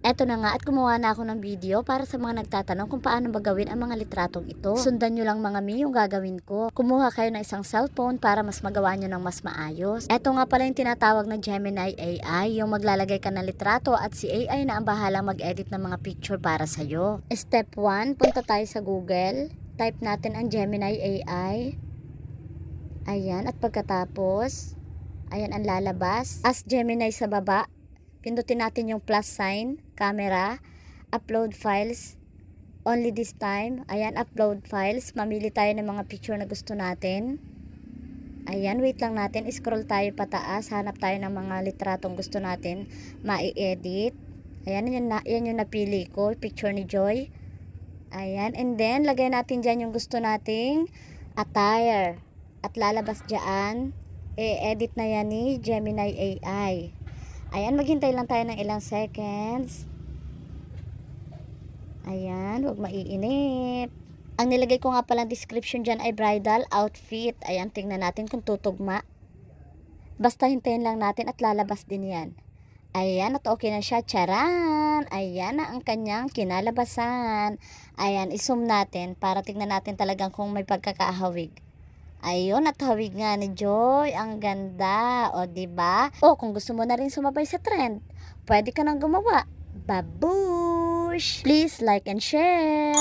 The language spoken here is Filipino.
Eto na nga at gumawa na ako ng video para sa mga nagtatanong kung paano ba gawin ang mga litratong ito. Sundan nyo lang mga mi yung gagawin ko. Kumuha kayo ng isang cellphone para mas magawa nyo ng mas maayos. Eto nga pala yung tinatawag na Gemini AI, yung maglalagay ka ng litrato at si AI na ang bahalang mag-edit ng mga picture para sa'yo. Step 1, punta tayo sa Google. Type natin ang Gemini AI. Ayan, at pagkatapos, ayan ang lalabas. As Gemini sa baba, pindutin natin yung plus sign, camera, upload files, only this time. Ayan, upload files. Mamili tayo ng mga picture na gusto natin. Ayan, wait lang natin. Scroll tayo pataas. Hanap tayo ng mga litratong gusto natin ma-edit. Ayan, yun, na, yan yung napili ko. Picture ni Joy. Ayan, and then, lagay natin dyan yung gusto nating attire. At lalabas dyan, i-edit na yan ni Gemini AI. Ayan, maghintay lang tayo ng ilang seconds. Ayan, huwag maiinip. Ang nilagay ko nga palang description dyan ay bridal outfit. Ayan, tingnan natin kung tutugma. Basta hintayin lang natin at lalabas din yan. Ayan, at okay na siya. Charan! Ayan na ang kanyang kinalabasan. Ayan, isum natin para tingnan natin talagang kung may pagkakahawig. Ayun, at hawig nga ni Joy. Ang ganda. O, ba? O, kung gusto mo na rin sumabay sa trend, pwede ka nang gumawa. Babush! Please like and share!